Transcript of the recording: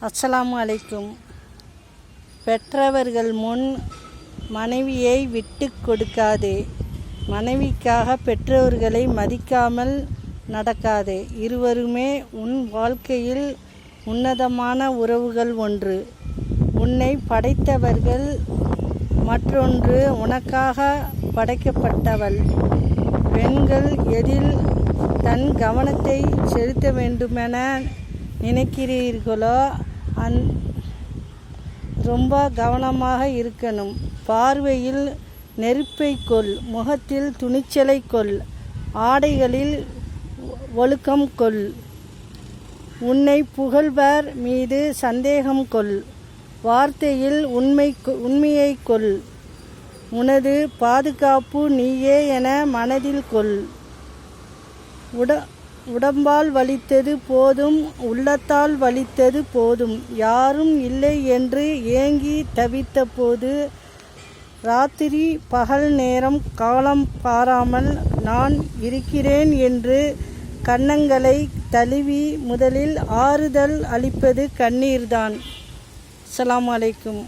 அஸ்ஸலாமு அலைக்கும். பெற்றவர்கள் முன் மனைவியை விட்டு கொடுக்காதே. மனைவிக்காக பெற்றோர்களை மதிக்காமல் நடக்காதே. இருவருமே உன் வாழ்க்கையில் உன்னதமான உறவுகள் ஒன்று. உன்னை படைத்தவர்கள் மற்றொன்று உனக்காக படைக்கப்பட்டவள். பெண்கள் எதில் தன் கவனத்தை செலுத்த வேண்டுமென நினைக்கிறீர்களோ அந் ரொம்ப கவனமாக இருக்கணும். பார்வையில் நெருப்பை கொள் முகத்தில் துணிச்சலை கொள் ஆடைகளில் ஒழுக்கம் கொள். உன்னை புகழ்வர் மீது சந்தேகம் கொள். வார்த்தையில் உண்மை கொ- உண்மையை கொள். உனது பாதுகாப்பு நீயே என மனதில் கொள். உட உடம்பால் வலித்தது போதும் உள்ளத்தால் வலித்தது போதும். யாரும் இல்லை என்று ஏங்கி தவித்த போது ராத்திரி பகல் நேரம் காலம் பாராமல் நான் இருக்கிறேன் என்று கன்னங்களை தழுவி முதலில் ஆறுதல் அளிப்பது கண்ணீர்தான். அஸ்ஸலாமு அலைக்கும்.